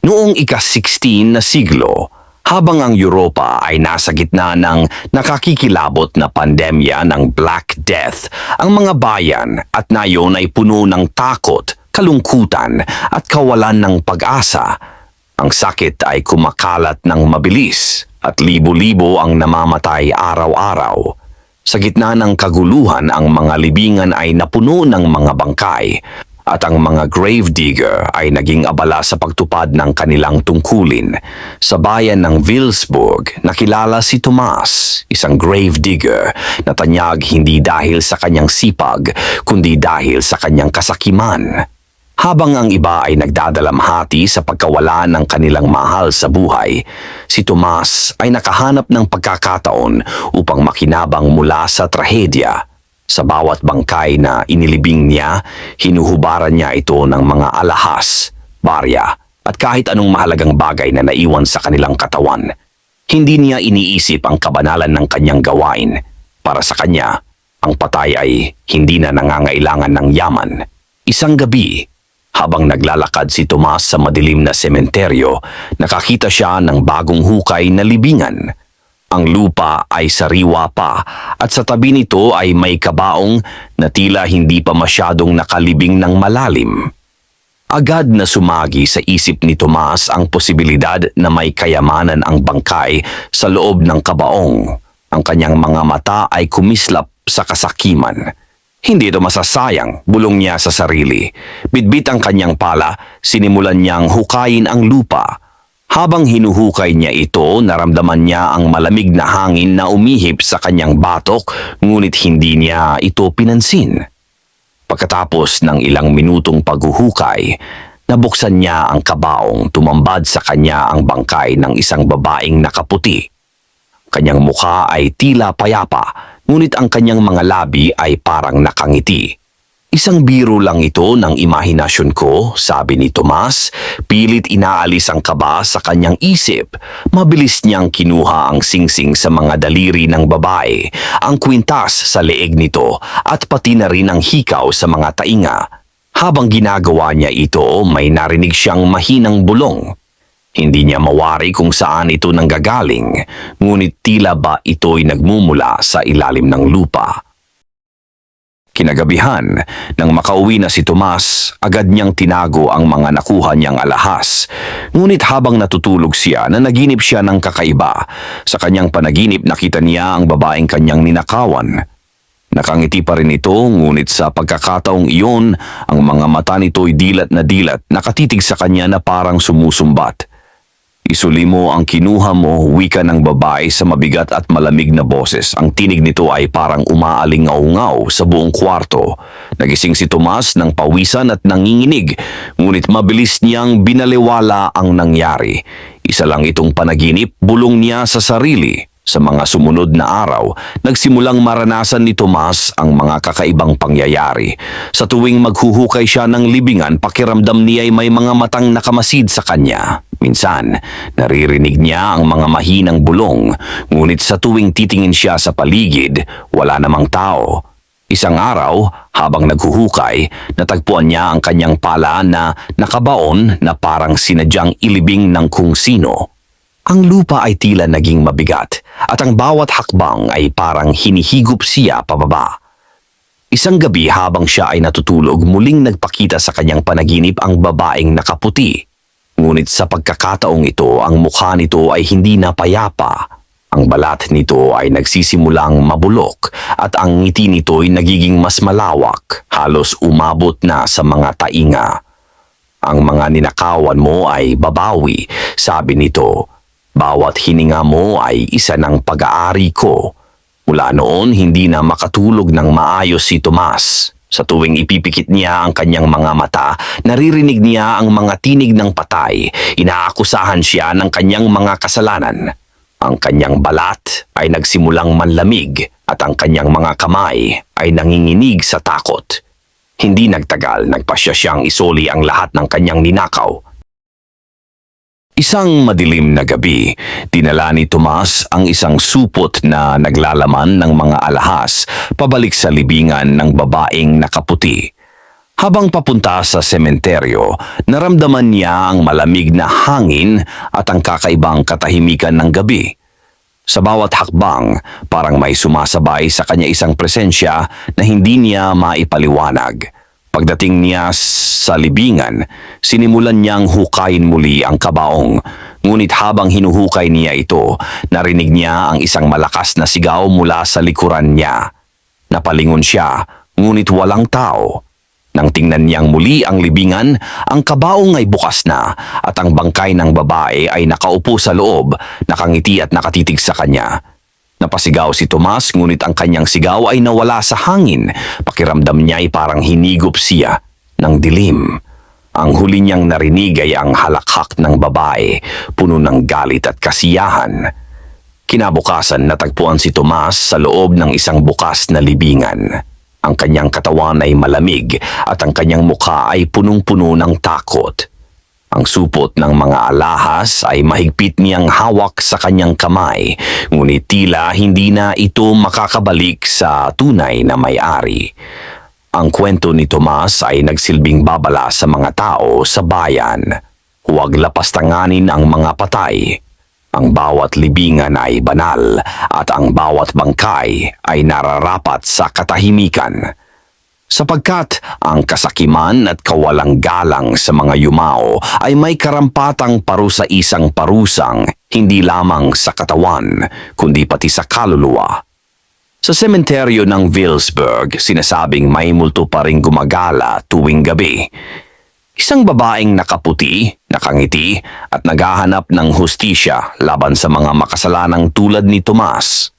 Noong ika-16 na siglo, habang ang Europa ay nasa gitna ng nakakikilabot na pandemya ng Black Death, ang mga bayan at nayon ay puno ng takot, kalungkutan at kawalan ng pag-asa. Ang sakit ay kumakalat ng mabilis at libo-libo ang namamatay araw-araw. Sa gitna ng kaguluhan, ang mga libingan ay napuno ng mga bangkay at ang mga grave digger ay naging abala sa pagtupad ng kanilang tungkulin. Sa bayan ng Wilsburg, nakilala si Tomas, isang grave digger na tanyag hindi dahil sa kanyang sipag, kundi dahil sa kanyang kasakiman. Habang ang iba ay nagdadalamhati sa pagkawala ng kanilang mahal sa buhay, si Tomas ay nakahanap ng pagkakataon upang makinabang mula sa trahedya. Sa bawat bangkay na inilibing niya, hinuhubaran niya ito ng mga alahas, barya, at kahit anong mahalagang bagay na naiwan sa kanilang katawan. Hindi niya iniisip ang kabanalan ng kanyang gawain. Para sa kanya, ang patay ay hindi na nangangailangan ng yaman. Isang gabi, habang naglalakad si Tomas sa madilim na sementeryo, nakakita siya ng bagong hukay na libingan. Ang lupa ay sariwa pa at sa tabi nito ay may kabaong na tila hindi pa masyadong nakalibing ng malalim. Agad na sumagi sa isip ni Tomas ang posibilidad na may kayamanan ang bangkay sa loob ng kabaong. Ang kanyang mga mata ay kumislap sa kasakiman. Hindi ito masasayang, bulong niya sa sarili. Bitbit ang kanyang pala, sinimulan niyang hukayin ang lupa. Habang hinuhukay niya ito, naramdaman niya ang malamig na hangin na umihip sa kanyang batok, ngunit hindi niya ito pinansin. Pagkatapos ng ilang minutong paghuhukay, nabuksan niya ang kabaong tumambad sa kanya ang bangkay ng isang babaeng nakaputi. Kanyang mukha ay tila payapa, ngunit ang kanyang mga labi ay parang nakangiti. Isang biro lang ito ng imahinasyon ko, sabi ni Tomas, pilit inaalis ang kaba sa kanyang isip. Mabilis niyang kinuha ang singsing sa mga daliri ng babae, ang kwintas sa leeg nito at pati na rin ang hikaw sa mga tainga. Habang ginagawa niya ito, may narinig siyang mahinang bulong. Hindi niya mawari kung saan ito nanggagaling, ngunit tila ba ito'y nagmumula sa ilalim ng lupa. Kinagabihan, nang makauwi na si Tomas, agad niyang tinago ang mga nakuha niyang alahas. Ngunit habang natutulog siya, nanaginip siya ng kakaiba. Sa kanyang panaginip nakita niya ang babaeng kanyang ninakawan. Nakangiti pa rin ito, ngunit sa pagkakataong iyon, ang mga mata nito'y dilat na dilat, nakatitig sa kanya na parang sumusumbat. Isuli mo ang kinuha mo, wika ng babae sa mabigat at malamig na boses. Ang tinig nito ay parang umaalingaw-ngaw sa buong kwarto. Nagising si Tomas ng pawisan at nanginginig, ngunit mabilis niyang binaliwala ang nangyari. Isa lang itong panaginip, bulong niya sa sarili. Sa mga sumunod na araw, nagsimulang maranasan ni Tomas ang mga kakaibang pangyayari. Sa tuwing maghuhukay siya ng libingan, pakiramdam niya ay may mga matang nakamasid sa kanya. Minsan, naririnig niya ang mga mahinang bulong, ngunit sa tuwing titingin siya sa paligid, wala namang tao. Isang araw, habang naghuhukay, natagpuan niya ang kanyang pala na nakabaon na parang sinadyang ilibing ng kung sino. Ang lupa ay tila naging mabigat at ang bawat hakbang ay parang hinihigop siya pababa. Isang gabi habang siya ay natutulog, muling nagpakita sa kanyang panaginip ang babaeng nakaputi. Ngunit sa pagkakataong ito, ang mukha nito ay hindi na payapa. Ang balat nito ay nagsisimulang mabulok at ang ngiti nito ay nagiging mas malawak, halos umabot na sa mga tainga. Ang mga ninakawan mo ay babawi, sabi nito. Bawat hininga mo ay isa ng pag-aari ko. Mula noon, hindi na makatulog ng maayos si Tomas. Sa tuwing ipipikit niya ang kanyang mga mata, naririnig niya ang mga tinig ng patay. Inaakusahan siya ng kanyang mga kasalanan. Ang kanyang balat ay nagsimulang manlamig at ang kanyang mga kamay ay nanginginig sa takot. Hindi nagtagal, nagpasya siyang isoli ang lahat ng kanyang ninakaw Isang madilim na gabi, dinala ni Tomas ang isang supot na naglalaman ng mga alahas pabalik sa libingan ng babaeng nakaputi. Habang papunta sa sementeryo, naramdaman niya ang malamig na hangin at ang kakaibang katahimikan ng gabi. Sa bawat hakbang, parang may sumasabay sa kanya isang presensya na hindi niya maipaliwanag. Pagdating niya sa libingan, sinimulan niyang hukayin muli ang kabaong. Ngunit habang hinuhukay niya ito, narinig niya ang isang malakas na sigaw mula sa likuran niya. Napalingon siya, ngunit walang tao. Nang tingnan niyang muli ang libingan, ang kabaong ay bukas na at ang bangkay ng babae ay nakaupo sa loob, nakangiti at nakatitig sa kanya. Napasigaw si Tomas ngunit ang kanyang sigaw ay nawala sa hangin. Pakiramdam niya ay parang hinigop siya ng dilim. Ang huli niyang narinig ay ang halakhak ng babae, puno ng galit at kasiyahan. Kinabukasan natagpuan si Tomas sa loob ng isang bukas na libingan. Ang kanyang katawan ay malamig at ang kanyang mukha ay punong-puno ng takot. Ang supot ng mga alahas ay mahigpit niyang hawak sa kanyang kamay, ngunit tila hindi na ito makakabalik sa tunay na may-ari. Ang kwento ni Tomas ay nagsilbing babala sa mga tao sa bayan. Huwag lapastanganin ang mga patay. Ang bawat libingan ay banal at ang bawat bangkay ay nararapat sa katahimikan. Sapagkat ang kasakiman at kawalang galang sa mga yumao ay may karampatang parusa isang parusang hindi lamang sa katawan kundi pati sa kaluluwa. Sa sementeryo ng Willsburg, sinasabing may multo pa rin gumagala tuwing gabi. Isang babaeng nakaputi, nakangiti at naghahanap ng hustisya laban sa mga makasalanang tulad ni Tomas.